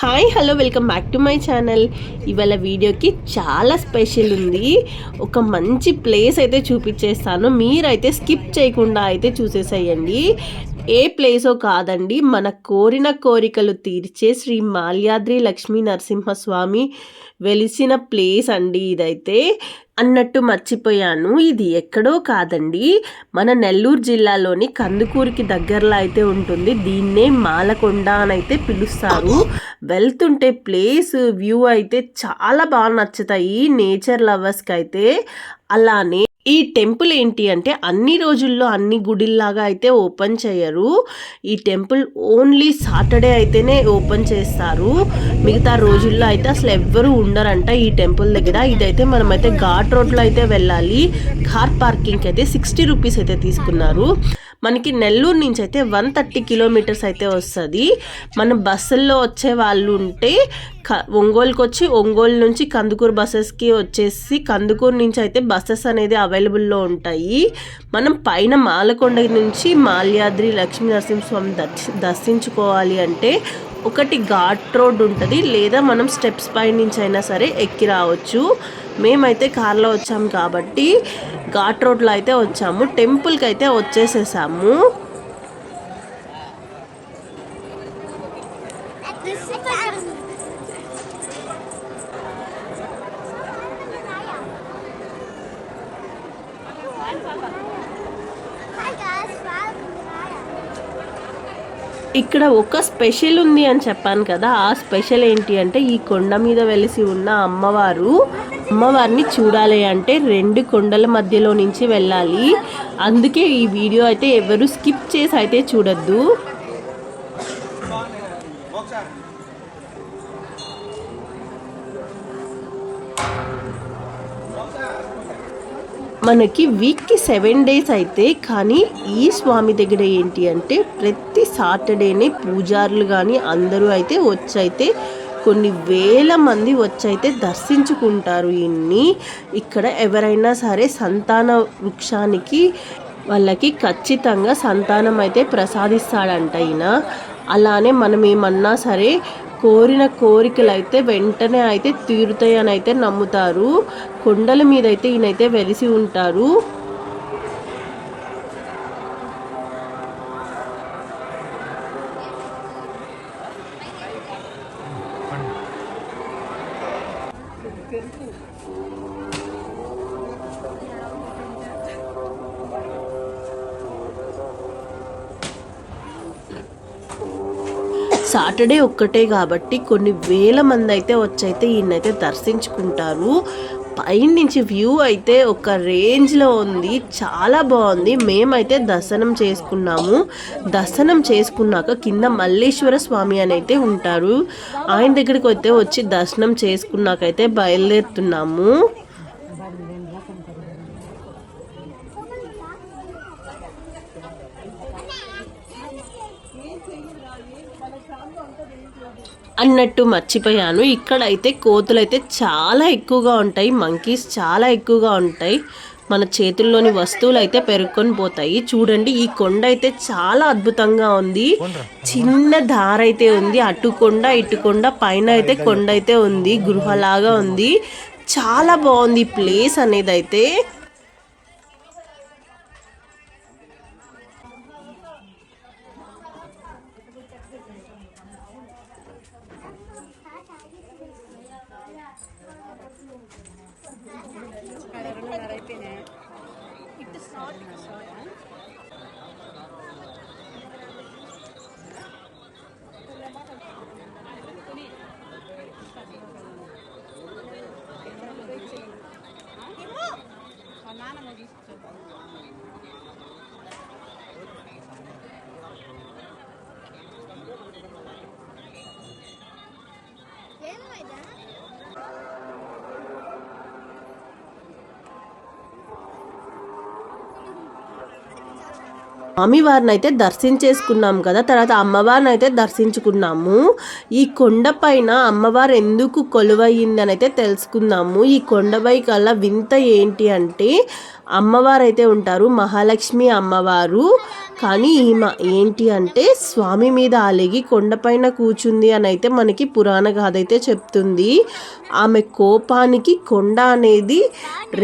Hi hello welcome back to my channel ఇవాళ వీడియోకి చాలా స్పెషల్ ఉంది. ఒక మంచి ప్లేస్ అయితే చూపించేస్తాను. మీరైతే స్కిప్ చేయకుండా అయితే చూసేసేయండి. ఏ ప్లేసో కాదండి మన కోరిన కోరికలు తీర్చే శ్రీ మాల్యాద్రి లక్ష్మీ నరసింహస్వామి వెలిసిన ప్లేస్ అండి ఇదైతే. అన్నట్టు మర్చిపోయాను ఇది ఎక్కడో కాదండి. మన నెల్లూరు జిల్లాలోని కందుకూరికి దగ్గరలో అయితే ఉంటుంది. దీన్నే మాలకొండ అని అయితే పిలుస్తారు. వెళ్తుంటే ప్లేస్ వ్యూ అయితే చాలా బాగా నచ్చుతాయి. నేచర్ లవర్స్కి అయితే అలానే ఈ టెంపుల్ ఏంటి అంటే అన్ని రోజుల్లో అన్ని గుడిల్లాగా అయితే ఓపెన్ చేయరు. ఈ టెంపుల్ ఓన్లీ సాటర్డే అయితేనే ఓపెన్ చేస్తారు. మిగతా రోజుల్లో అయితే అసలు ఎవ్వరూ ఉండరంట ఈ టెంపుల్ దగ్గర. ఇదైతే మనమైతే ఘాట్ రోడ్లో అయితే వెళ్ళాలి. కార్ పార్కింగ్కి అయితే సిక్స్టీ రూపీస్ అయితే తీసుకున్నారు. మనకి నెల్లూరు నుంచి అయితే వన్ థర్టీ కిలోమీటర్స్ అయితే వస్తుంది. మన బస్సుల్లో వచ్చే వాళ్ళు ఉంటే క ఒంగోలుకి వచ్చి ఒంగోలు నుంచి కందుకూరు బస్సెస్కి వచ్చేసి కందుకూరు నుంచి అయితే బస్సెస్ అనేది అవైలబుల్లో ఉంటాయి. మనం పైన మాలకొండ నుంచి మాల్యాద్రి లక్ష్మీ నరసింహస్వామి దర్శ దర్శించుకోవాలి అంటే ఒకటి ఘాట్ రోడ్ ఉంటుంది. లేదా మనం స్టెప్స్ పై నుంచి అయినా సరే ఎక్కి రావచ్చు. మేమైతే కార్లో వచ్చాం కాబట్టి ఘాట్ రోడ్లో అయితే వచ్చాము టెంపుల్కి అయితే వచ్చేసేసాము. ఇక్కడ ఒక స్పెషల్ ఉంది అని చెప్పాను కదా ఆ స్పెషల్ ఏంటి అంటే ఈ కొండ మీద వెలిసి ఉన్న అమ్మవారు అమ్మవారిని చూడాలి అంటే రెండు కొండల మధ్యలో నుంచి వెళ్ళాలి. అందుకే ఈ వీడియో అయితే ఎవరు స్కిప్ చేసి అయితే చూడొద్దు. మనకి వీక్కి సెవెన్ డేస్ అయితే కానీ ఈ స్వామి దగ్గర ఏంటి అంటే ప్రతి సాటర్డేనే పూజారులు కానీ అందరూ అయితే వచ్చైతే కొన్ని వేల మంది వచ్చైతే దర్శించుకుంటారు ఇన్ని ఇక్కడ ఎవరైనా సరే సంతాన వృక్షానికి వాళ్ళకి ఖచ్చితంగా సంతానం అయితే ప్రసాదిస్తాడంట ఈయన. అలానే మనం ఏమన్నా సరే కోరిన కోరికలు అయితే వెంటనే అయితే తీరుతాయని అయితే నమ్ముతారు. కొండల మీద అయితే ఈయనైతే వెలిసి ఉంటారు. సాటర్డే ఒక్కటే కాబట్టి కొన్ని వేల మంది అయితే వచ్చైతే ఈయనైతే దర్శించుకుంటారు. పైనుంచి వ్యూ అయితే ఒక రేంజ్లో ఉంది. చాలా బాగుంది. మేమైతే దర్శనం చేసుకున్నాము. దర్శనం చేసుకున్నాక కింద మల్లేశ్వర స్వామి అని అయితే ఉంటారు. ఆయన దగ్గరికి అయితే వచ్చి దర్శనం చేసుకున్నాకైతే బయలుదేరుతున్నాము. అన్నట్టు మర్చిపోయాను. ఇక్కడైతే కోతులు అయితే చాలా ఎక్కువగా ఉంటాయి మంకీస్ చాలా ఎక్కువగా ఉంటాయి. మన చేతుల్లోని వస్తువులు అయితే పెరుక్కొని పోతాయి. చూడండి ఈ కొండ అయితే చాలా అద్భుతంగా ఉంది. చిన్న దార అయితే ఉంది అటు కొండ ఇటు కొండ పైన అయితే కొండ అయితే ఉంది గృహలాగా ఉంది. చాలా బాగుంది ప్లేస్ అనేది అయితే in it. It is. స్వామివారిని అయితే దర్శించేసుకున్నాం కదా తర్వాత అమ్మవారిని అయితే దర్శించుకున్నాము. ఈ కొండపైన అమ్మవారు ఎందుకు కొలువయ్యింది అని అయితే తెలుసుకుందాము. ఈ కొండపై కల్లా వింత ఏంటి అంటే అమ్మవారు అయితే ఉంటారు మహాలక్ష్మి అమ్మవారు. కానీ ఈమె ఏంటి అంటే స్వామి మీద అలిగి కొండపైన కూర్చుంది అని అయితే మనకి పురాణ గాథ అయితే చెప్తుంది. ఆమె కోపానికి కొండ అనేది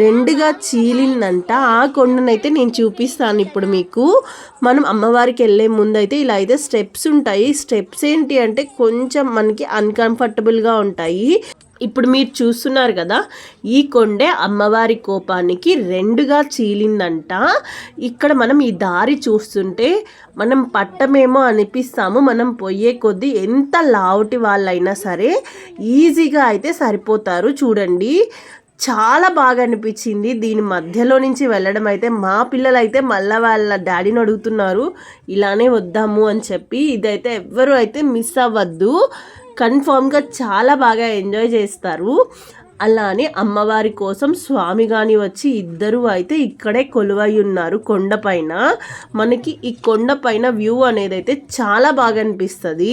రెండుగా చీలిందంట. ఆ కొండనైతే నేను చూపిస్తాను ఇప్పుడు మీకు. మనం అమ్మవారికి వెళ్ళే ముందు అయితే ఇలా అయితే స్టెప్స్ ఉంటాయి. స్టెప్స్ ఏంటి అంటే కొంచెం మనకి అన్కంఫర్టబుల్గా ఉంటాయి. ఇప్పుడు మీరు చూస్తున్నారు కదా ఈ కొండే అమ్మవారి కోపానికి రెండుగా చీలిందంట. ఇక్కడ మనం ఈ దారి చూస్తుంటే మనం పట్టమేమో అనిపిస్తాము. మనం పోయే కొద్దీ ఎంత లావుటి వాళ్ళైనా సరే ఈజీగా అయితే సరిపోతారు. చూడండి. చాలా బాగా అనిపించింది. దీని మధ్యలో నుంచి వెళ్ళడం అయితే మా పిల్లలు అయితే మళ్ళీ వాళ్ళ డాడీని అడుగుతున్నారు. ఇలానే వద్దాము అని చెప్పి. ఇదైతే ఎవ్వరూ అయితే మిస్ అవ్వద్దు. కన్ఫామ్గా చాలా బాగా ఎంజాయ్ చేస్తారు. అలానే అమ్మవారి కోసం స్వామి గాని వచ్చి ఇద్దరు అయితే ఇక్కడే కొలువై ఉన్నారు కొండపైన మనకి ఈ కొండపైన వ్యూ అనేది అయితే చాలా బాగా అనిపిస్తుంది.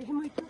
Benim uydum.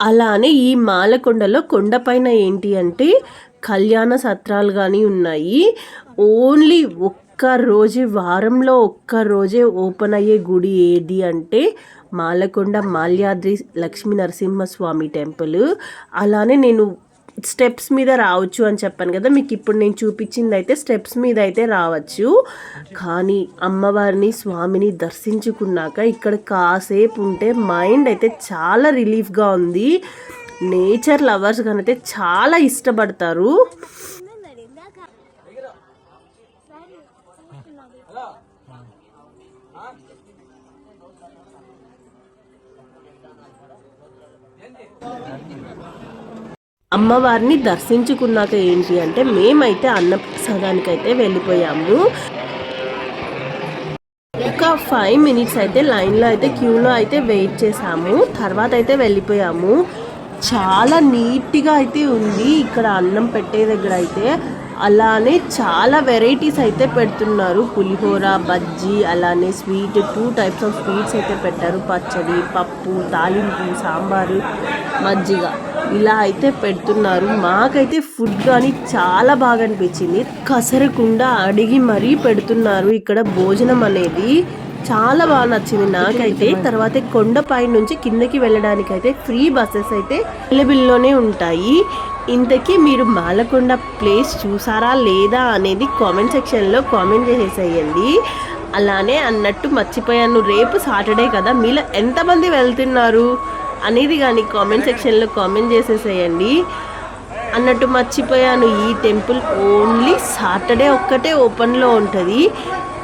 అలానే ఈ మాలకొండలో కొండపైన ఏంటి అంటే కళ్యాణ సత్రాలు కానీ ఉన్నాయి. ఓన్లీ ఒక్క రోజే వారంలో ఒక్క రోజే ఓపెన్ అయ్యే గుడి ఏది అంటే మాలకొండ మాల్యాద్రి లక్ష్మీ నరసింహస్వామి టెంపుల్. అలానే నేను స్టెప్స్ మీద రావచ్చు అని చెప్పాను కదా మీకు ఇప్పుడు నేను చూపించింది అయితే స్టెప్స్ మీద అయితే రావచ్చు. కానీ అమ్మవారిని స్వామిని దర్శించుకున్నాక ఇక్కడ కాసేపు ఉంటే మైండ్ అయితే చాలా రిలీఫ్గా ఉంది. నేచర్ లవర్స్ కనైతే చాలా ఇష్టపడతారు. అమ్మవారిని దర్శించుకున్నాక ఏంటి అంటే మేమైతే అన్నప్రసాదానికి అయితే వెళ్ళిపోయాము. ఒక ఫైవ్ మినిట్స్ అయితే లైన్లో అయితే క్యూలో అయితే వెయిట్ చేసాము. తర్వాత అయితే వెళ్ళిపోయాము. చాలా నీట్గా అయితే ఉంది ఇక్కడ అన్నం పెట్టే దగ్గర అయితే. అలానే చాలా వెరైటీస్ అయితే పెడుతున్నారు. పులిహోర బజ్జీ అలానే sweet two types of sweets అయితే పెట్టారు. పచ్చడి పప్పు తాలింపు సాంబారు మజ్జిగ. ఇలా అయితే పెడుతున్నారు. మాకైతే ఫుడ్ కానీ చాలా బాగా అనిపించింది. కసరకుండా అడిగి మరీ పెడుతున్నారు. ఇక్కడ భోజనం అనేది చాలా బాగా నచ్చింది నాకైతే. తర్వాత కొండపై నుంచి కిందకి వెళ్ళడానికి అయితే ఫ్రీ బస్సెస్ అయితే అవైలబుల్లోనే ఉంటాయి. ఇంతకీ మీరు మాలకొండ ప్లేస్ చూసారా లేదా అనేది కామెంట్ సెక్షన్లో కామెంట్ చేసేసేయండి. అలానే అన్నట్టు మర్చిపోయాను. రేపు సాటర్డే కదా మీలో ఎంతమంది వెళ్తున్నారు? అనేది కానీ కామెంట్ సెక్షన్లో కామెంట్ చేసేసేయండి. అన్నట్టు మర్చిపోయాను ఈ టెంపుల్ ఓన్లీ సాటర్డే ఒక్కటే ఓపెన్లో ఉంటుంది.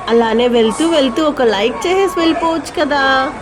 అలానే వెళ్తూ వెళ్తూ ఒక లైక్ చేసేసి వెళ్ళిపోవచ్చు కదా.